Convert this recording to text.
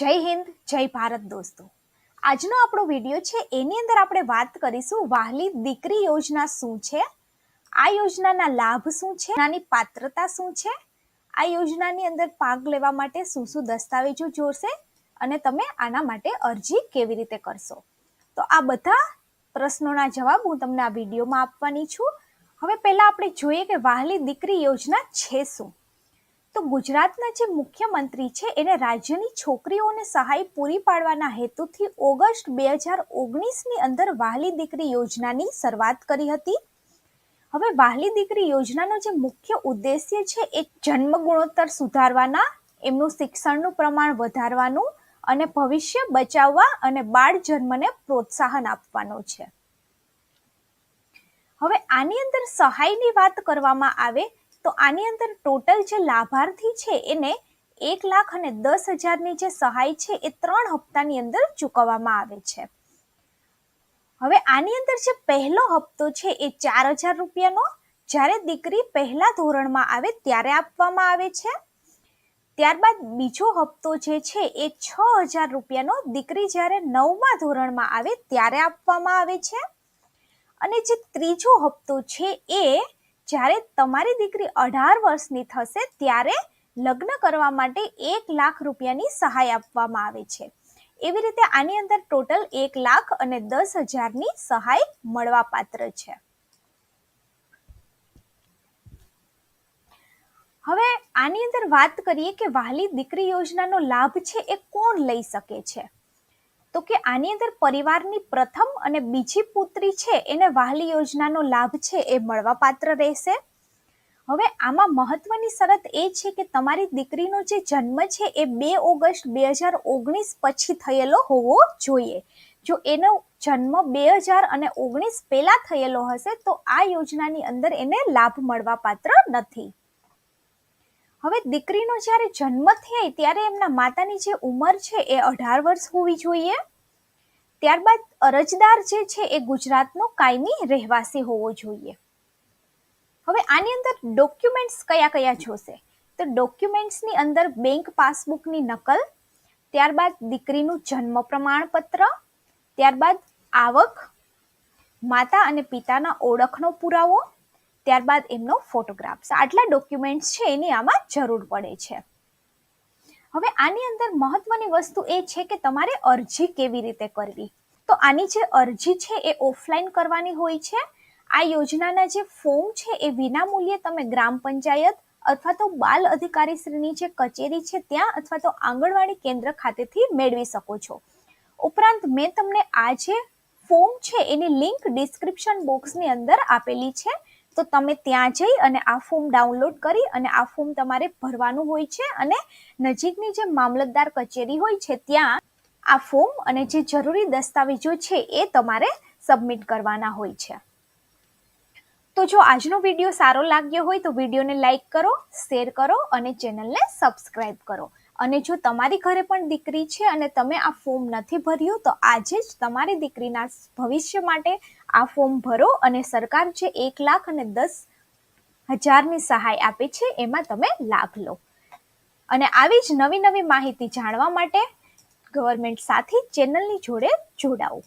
જય હિન્દ, જય ભારત દોસ્તો. આજનો આપણો વીડિયો છે, એની અંદર આપણે વાત કરીશું વાહલી દીકરી યોજના શું છે, આ યોજનાના લાભ શું છે આની પાત્રતા શું છે, આ યોજનાની અંદર ભાગ લેવા માટે શું શું દસ્તાવેજો જોડશે અને તમે આના માટે અરજી કેવી રીતે કરશો. તો આ બધા પ્રશ્નોના જવાબ હું તમને આ વિડીયોમાં આપવાની છું. હવે પહેલાં આપણે જોઈએ કે વાહલી દીકરી યોજના છે શું. તો ગુજરાતના જે મુખ્યમંત્રી છે, એને રાજ્યની છોકરીઓને સહાય પૂરી પાડવાના હેતુથી ઓગસ્ટ બે હજાર ઓગણીસની અંદર વહાલી દીકરી યોજનાની શરૂઆત કરી હતી. હવે વહાલી દીકરી યોજનાનો જે મુખ્ય ઉદ્દેશ્ય છે, એ જન્મ ગુણોત્તર સુધારવાના, એમનું શિક્ષણનું પ્રમાણ વધારવાનું અને ભવિષ્ય બચાવવા અને બાળ જન્મને પ્રોત્સાહન આપવાનો છે. હવે આની અંદર સહાયની વાત કરવામાં આવે તો આની અંદર ટોટલ જે લાભાર્થી છે એને એક લાખ અને દસ હજારની જે સહાય છે એ ત્રણ હપ્તાની અંદર ચૂકવવામાં આવે છે. હવે આની અંદર જે પહેલો હપ્તો છે એ ચાર હજાર રૂપિયાનો. જ્યારે દીકરી પહેલા ધોરણમાં આવે ત્યારે આપવામાં આવે છે. ત્યારબાદ બીજો હપ્તો જે છે એ છ હજાર રૂપિયાનો દીકરી જ્યારે નવમા ધોરણમાં આવે ત્યારે આપવામાં આવે છે. અને જે ત્રીજો હપ્તો છે એ જ્યારે તમારી દીકરી અઢાર વર્ષની થશે, ત્યારે લગ્ન કરવા માટે એક લાખ રૂપિયાની સહાય આપવામાં આવે છે. એવી રીતે આની અંદર ટોટલ એક લાખ અને દસ હજારની સહાય મળવા પાત્ર છે. હવે આની અંદર વાત કરીએ કે વહાલી દીકરી યોજનાનો લાભ છે એ કોણ લઈ શકે છે? તો કે આની અંદર પરિવારની પ્રથમ અને બીજી પુત્રી છે, એને વાહલી યોજનાનો લાભ છે એ મળવાપાત્ર રહેશે. હવે આમાં મહત્વની શરત એ છે કે તમારી દીકરીનો જે જન્મ છે એ બે ઓગસ્ટ બે હજાર ઓગણીસ પછી થયેલો હોવો જોઈએ. જો એનો જન્મ બે હજાર અને ઓગણીસ પહેલાં થયેલો હશે, તો આ યોજનાની અંદર એને લાભ મળવાપાત્ર નથી. હવે દીકરીનો જ્યારે જન્મ થાય, ત્યારે એમના માતાની જે ઉંમર છે એ અઢાર વર્ષ હોવી જોઈએ. ત્યારબાદ અરજદાર જે છે એ ગુજરાતનો કાયમી રહેવાસી હોવો જોઈએ. હવે આની અંદર ડોક્યુમેન્ટ્સ કયા કયા જોશે? તો ડોક્યુમેન્ટ્સની અંદર બેંક પાસબુકની નકલ, ત્યારબાદ દીકરીનું જન્મ પ્રમાણપત્ર, ત્યારબાદ આવક, માતા અને પિતાના ઓળખનો પુરાવો, ત્યારબાદ એમનો ફોટોગ્રાફ્સ આટલા ડોક્યુમેન્ટ્સ છે એની આમાં જરૂર પડે છે. હવે આની અંદર મહત્વની વસ્તુ એ છે કે તમારે અરજી કેવી રીતે કરવી? તો આની જે અરજી છે એ ઓફલાઈન કરવાની હોય છે. આ યોજનાના જે ફોર્મ છે એ વિનામૂલ્યે તમે ગ્રામ પંચાયત અથવા તો બાલ અધિકારીશ્રીની જે કચેરી છે ત્યાં અથવા તો આંગણવાડી કેન્દ્ર ખાતેથી મેળવી શકો છો. ઉપરાંત મેં તમને આ જે ફોર્મ છે એની લિંક ડિસ્ક્રિપ્શન બોક્સની અંદર આપેલી છે. તો તમે ત્યાં જઈ અને આ ફોર્મ ડાઉનલોડ કરી અને આ ફોર્મ તમારે ભરવાનું હોય છે અને નજીકની જે મામલતદાર કચેરી હોય છે, ત્યાં આ ફોર્મ અને જે જરૂરી દસ્તાવેજો છે એ તમારે સબમિટ કરવાના હોય છે. તો જો આજનો વીડિયો સારો લાગ્યો હોય તો વિડીયોને લાઈક કરો, શેર કરો અને ચેનલને સબસ્ક્રાઈબ કરો. અને જો તમારી ઘરે પણ દીકરી છે અને તમે આ ફોર્મ નથી ભર્યું, તો આજે જ તમારી દીકરીના ભવિષ્ય માટે આ ફોર્મ ભરો અને સરકાર જે એક લાખ અને દસ હજારની સહાય આપે છે, એમાં તમે લાભ લો. અને આવી જ નવી નવી માહિતી જાણવા માટે ગવર્મેન્ટ સાથે ચેનલની જોડે જોડાવું